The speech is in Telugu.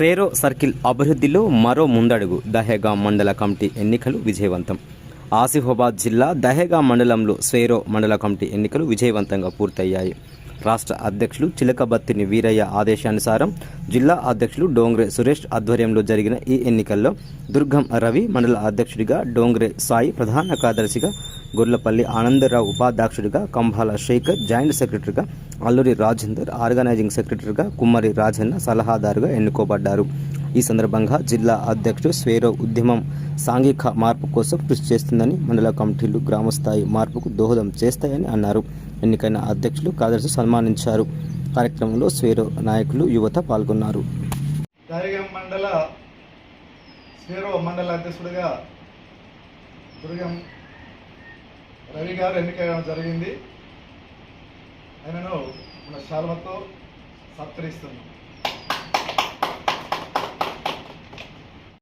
స్వేరో సర్కిల్ అభివృద్ధిలో మరో ముందడుగు దహేగా మండల కమిటీ ఎన్నికలు విజయవంతం. ఆసిఫాబాద్ జిల్లా దహేగా మండలంలో స్వేరో మండల కమిటీ ఎన్నికలు విజయవంతంగా పూర్తయ్యాయి. రాష్ట్ర అధ్యక్షులు చిలకబత్తిని వీరయ్య ఆదేశానుసారం జిల్లా అధ్యక్షులు డోంగ్రే సురేష్ ఆధ్వర్యంలో జరిగిన ఈ ఎన్నికల్లో దుర్గం రవి మండల అధ్యక్షుడిగా డోంగ్రే సాయి ప్రధాన కార్యదర్శిగా గొర్లపల్లి ఆనందరావు ఉపాధ్యక్షుడిగా కంభాల శేఖర్ జాయింట్ సెక్రటరీగా అల్లూరి రాజేందర్ ఆర్గనైజింగ్ సెక్రటరీగా కుమ్మరి రాజన్న సలహాదారుగా ఎన్నుకోబడ్డారు. ఈ సందర్భంగా జిల్లా అధ్యక్షుడు స్వేరో ఉద్యమం సాంఘిక మార్పు కోసం కృషి చేస్తుందని మండల కమిటీలు గ్రామస్థాయి మార్పుకు దోహదం చేస్తాయని అన్నారు. ఎన్నికైన అధ్యక్షులు కార్యదర్శి సన్మానించారు. కార్యక్రమంలో స్వేరో నాయకులు యువత పాల్గొన్నారు. దారిగం మండల స్వేరో మండల అధ్యక్షుడిగా దుర్గం రవి గారు ఎన్నికయడం జరిగింది. ఆయనను మన శాల్వతో సత్కరిస్తున్నాం.